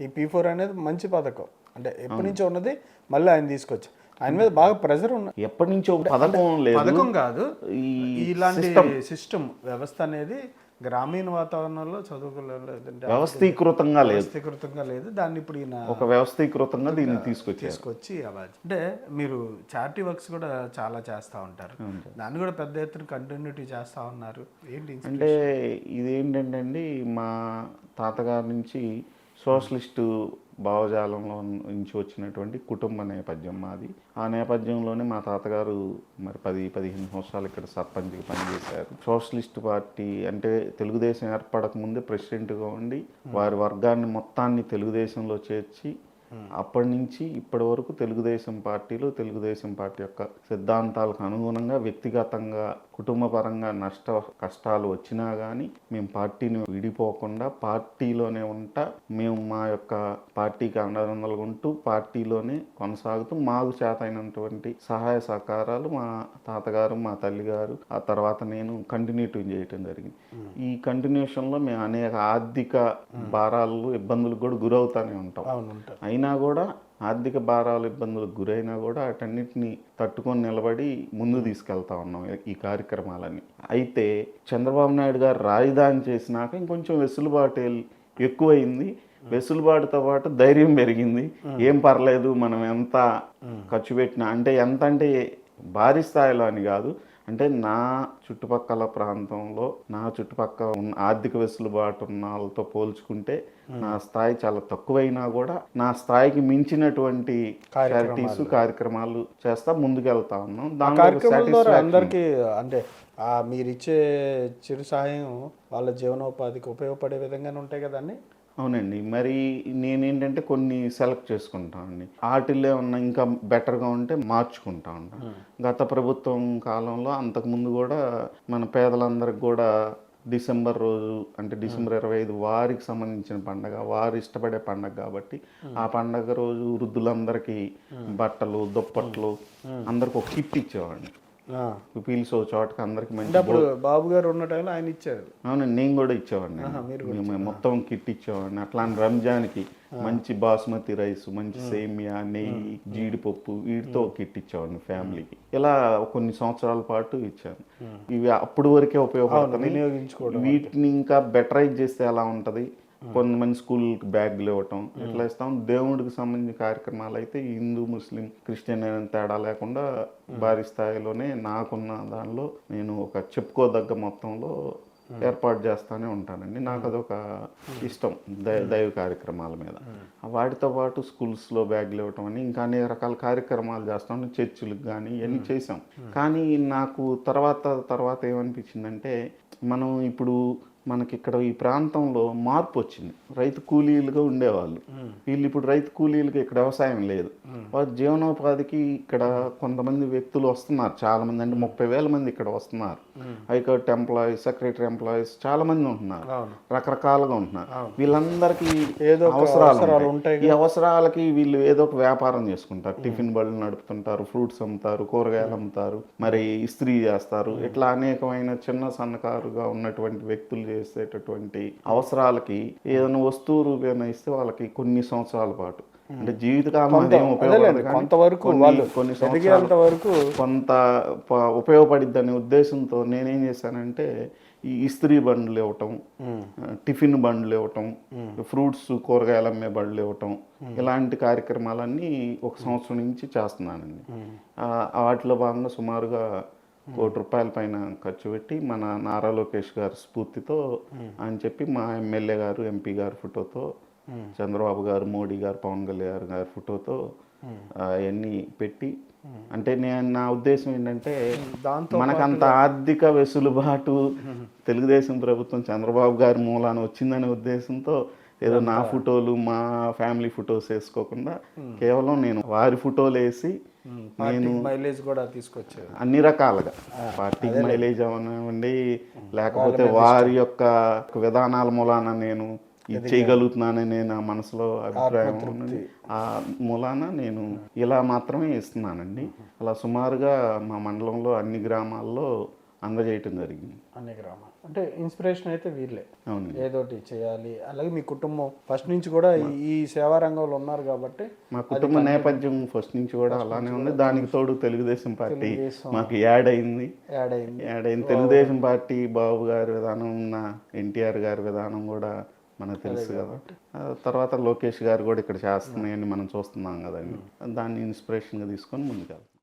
ఈ P four అనేది మంచి పథకం. అంటే ఎప్పటి నుంచో ఉన్నది మళ్ళీ ఆయన తీసుకొచ్చి ఆయన మీద బాగా ప్రెజర్ ఉన్న ఎప్పటి నుంచో పథకం లేదు. పథకం కాదు. ఈ ఇలాంటి సిస్టమ్ వ్యవస్థ అనేది గ్రామీణ వాతావరణంలో చదువుకోలేదంటే వ్యవస్థీకృతంగా లేదు. వ్యవస్థీకృతంగా లేదు. దాన్ని ఇప్పుడు ఈయన ఒక వ్యవస్థీకృతంగా దీన్ని తీసుకొచ్చారు. తీసుకొచ్చి అలా అంటే మీరు చారిటీ వర్క్స్ కూడా చాలా చేస్తూ ఉంటారు. దాన్ని కూడా పెద్ద ఎత్తున కంటిన్యూటీ చేస్తూ ఉన్నారు. ఏంటి అంటే ఇదేంటంటే అండి మా తాతగారి నుంచి సోషలిస్టు భావజాలంలో నుంచి వచ్చినటువంటి కుటుంబ నేపథ్యం మాది. ఆ నేపథ్యంలోనే మా తాతగారు మరి పది పదిహేను సంవత్సరాలు ఇక్కడ సర్పంచ్గా పనిచేశారు. సోషలిస్ట్ పార్టీ అంటే తెలుగుదేశం ఏర్పడక ముందే ప్రెసిడెంట్గా ఉండి వారి వర్గాన్ని మొత్తాన్ని తెలుగుదేశంలో చేర్చి అప్పటి నుంచి ఇప్పటి వరకు తెలుగుదేశం పార్టీలో తెలుగుదేశం పార్టీ యొక్క సిద్ధాంతాలకు అనుగుణంగా వ్యక్తిగతంగా కుటుంబపరంగా నష్ట కష్టాలు వచ్చినా కానీ మేము పార్టీని విడిపోకుండా పార్టీలోనే ఉంటా. మేము మా యొక్క పార్టీకి అండదండలుగా ఉంటూ పార్టీలోనే కొనసాగుతూ మాకు చేత అయినటువంటి సహాయ సహకారాలు మా తాతగారు మా తల్లిగారు ఆ తర్వాత నేను కంటిన్యూటీ చేయటం జరిగింది. ఈ కంటిన్యూషన్లో మేము అనేక ఆర్థిక భారాలు ఇబ్బందులకు కూడా గురవుతూనే ఉంటాం. అయినా కూడా ఆర్థిక భారాలు ఇబ్బందులకు గురైనా కూడా వాటన్నిటిని తట్టుకొని నిలబడి ముందు తీసుకెళ్తా ఉన్నాం ఈ కార్యక్రమాలని అయితే చంద్రబాబు నాయుడు గారు రాజధాని చేసినాక ఇంకొంచెం వెసులుబాటు ఎక్కువైంది. వెసులుబాటుతో పాటు ధైర్యం పెరిగింది. ఏం పర్లేదు మనం ఎంత ఖర్చు పెట్టినా అంటే ఎంత అంటే భారీ స్థాయిలో అని కాదు. అంటే నా చుట్టుపక్కల ప్రాంతంలో నా చుట్టుపక్కల ఉన్న ఆర్థిక వెసులుబాటు ఉన్న వాళ్ళతో పోల్చుకుంటే నా స్థాయి చాలా తక్కువైనా కూడా నా స్థాయికి మించినటువంటి చారిటీస్ కార్యక్రమాలు చేస్తా ముందుకెళ్తా ఉన్నాం. అందరికీ అంటే మీరు ఇచ్చే చిరు సహాయం వాళ్ళ జీవనోపాధికి ఉపయోగపడే విధంగానే ఉంటాయి కదండి. అవునండి. మరి నేనేంటంటే కొన్ని సెలెక్ట్ చేసుకుంటానండి వాటిల్లో ఉన్న ఇంకా బెటర్గా ఉంటే మార్చుకుంటా ఉంటాను గత ప్రభుత్వం కాలంలో అంతకుముందు కూడా మన పేదలందరికి కూడా డిసెంబర్ రోజు అంటే డిసెంబర్ ఇరవై ఐదు వారికి సంబంధించిన పండగ వారు ఇష్టపడే పండగ కాబట్టి ఆ. పండగ రోజు వృద్ధులందరికీ బట్టలు దుప్పట్లు అందరికి ఒక కిట్ ఇచ్చేవాడిని. పీల్స్ ఓ చోటకి అందరికి మంచి అప్పుడు బాబు గారు ఉన్న టైంలో ఆయన ఇచ్చారు. అవునండి నేను కూడా ఇచ్చేవాడిని. మొత్తం కిట్ ఇచ్చేవాడిని. అట్లాంటి రంజాన్కి మంచి బాస్మతి రైస్ మంచి సేమియా నెయ్యి జీడిపప్పు వీటితో కిట్ ఇచ్చేవాడిని ఫ్యామిలీకి. ఇలా కొన్ని సంవత్సరాల పాటు ఇచ్చాను. ఇవి అప్పుడు వరకే వినియోగించుకోవడం వీటిని ఇంకా బెటరైజ్ చేస్తే ఎలా ఉంటది? కొంతమంది స్కూల్కి బ్యాగ్లు ఇవ్వటం ఇట్లా ఇస్తాం. దేవుడికి సంబంధించిన కార్యక్రమాలు అయితే హిందూ ముస్లిం క్రిస్టియన్ అనే తేడా లేకుండా భారీ స్థాయిలోనే నాకున్న దానిలో నేను ఒక చెప్పుకోదగ్గ మొత్తంలో ఏర్పాటు చేస్తానే ఉంటానండి. నాకు అదొక ఇష్టం దై దైవ కార్యక్రమాల మీద. వాటితో పాటు స్కూల్స్లో బ్యాగ్లు ఇవ్వటం అని ఇంకా అనేక రకాల కార్యక్రమాలు చేస్తాం. చర్చిలకు కానీ ఇవన్నీ చేసాం కానీ నాకు తర్వాత తర్వాత ఏమనిపించిందంటే మనం ఇప్పుడు మనకి ఇక్కడ ఈ ప్రాంతంలో మార్పు వచ్చింది. రైతు కూలీలుగా ఉండేవాళ్ళు. వీళ్ళు ఇప్పుడు రైతు కూలీలుగా ఇక్కడ వ్యవసాయం లేదు. వారి జీవనోపాధికి ఇక్కడ కొంతమంది వ్యక్తులు వస్తున్నారు. చాలా మంది అంటే ముప్పై వేల మంది ఇక్కడ వస్తున్నారు. హైకోర్టు ఎంప్లాయీస్ సెక్రటరీ ఎంప్లాయీస్ చాలా మంది ఉంటున్నారు. రకరకాలుగా ఉంటున్నారు. వీళ్ళందరికీ ఏదో అవసరాలు ఉంటాయి. ఈ అవసరాలకి వీళ్ళు ఏదో ఒక వ్యాపారం చేసుకుంటారు. టిఫిన్ బళ్ళు నడుపుతుంటారు ఫ్రూట్స్ అమ్ముతారు కూరగాయలు అమ్ముతారు. మరి ఇస్త్రీ చేస్తారు. ఇట్లా అనేకమైన చిన్న సన్నకారుగా ఉన్నటువంటి వ్యక్తులు చేసేటటువంటి అవసరాలకి ఏదైనా వస్తువు రూపేణ ఇస్తే వాళ్ళకి కొన్ని సంవత్సరాల పాటు. అంటే జీవితకాలం కొంతవరకు కొన్ని- వాళ్ళు కొన్ని ఎదిగేంత సంవత్సరాలు వరకు కొంత ప- ఉపయోగపడిద్దనే ఉద్దేశంతో నేనేం చేశానంటే ఈ ఇస్త్రీ బండ్లు ఇవ్వటం టిఫిన్ బండ్లు ఇవ్వటం ఫ్రూట్స్ కూరగాయలు అమ్మే బండ్లు ఇవ్వటం ఇలాంటి కార్యక్రమాలన్నీ ఒక సంవత్సరం నుంచి చేస్తున్నానండి. వాటిలో భాగంగా సుమారుగా కోటి రూపాయల పైన ఖర్చు పెట్టి మన నారా లోకేష్ గారి స్ఫూర్తితో అని చెప్పి మా ఎమ్మెల్యే గారు ఎంపీ గారి ఫోటోతో చంద్రబాబు గారు మోడీ గారు పవన్ కళ్యాణ్ గారి ఫోటోతో అవన్నీ పెట్టి అంటే నేను నా ఉద్దేశం ఏంటంటే దాంతో మనకంత ఆర్థిక వెసులుబాటు తెలుగుదేశం ప్రభుత్వం చంద్రబాబు గారి మూలాన వచ్చిందనే ఉద్దేశంతో ఏదో నా ఫోటోలు మా ఫ్యామిలీ ఫోటోస్ వేసుకోకుండా కేవలం నేను వారి ఫోటోలు వేసి నేను మైలేజ్ కూడా తీసుకొచ్చారు. అన్ని రకాలుగా. పార్టీ మైలేజ్ అవనివ్వండి లేకపోతే వారి యొక్క విధానాల మూలాన నేను ఇది చేయగలుగుతున్నానని నా మనసులో అభిప్రాయం ఉన్నది. ఆ మూలాన నేను ఇలా మాత్రమే ఇస్తున్నానండి అలా సుమారుగా మా మండలంలో అన్ని గ్రామాల్లో అందజేయటం జరిగింది. అన్ని గ్రామాలు అంటే ఇన్స్పిరేషన్ అయితే వీళ్ళే. అవును ఏదోటి చేయాలి. అలాగే మీ కుటుంబం. ఫస్ట్ నుంచి కూడా ఈ- సేవా రంగంలో ఉన్నారు కాబట్టి మా కుటుంబ నేపథ్యం ఫస్ట్ నుంచి కూడా అలానే ఉంది. దానికి తోడు తెలుగుదేశం పార్టీ మాకు యాడ్ అయింది. యాడ్ అయింది. యాడ్ అయింది. తెలుగుదేశం పార్టీ బాబు గారి విధానం ఉన్న ఎన్టీఆర్ గారి విధానం కూడా మనకు తెలుసు కదా. తర్వాత లోకేష్ గారు కూడా ఇక్కడ చేస్తున్నాయని మనం చూస్తున్నాం కదండి. దాన్ని ఇన్స్పిరేషన్గా తీసుకొని ముందుకెళ్తాం.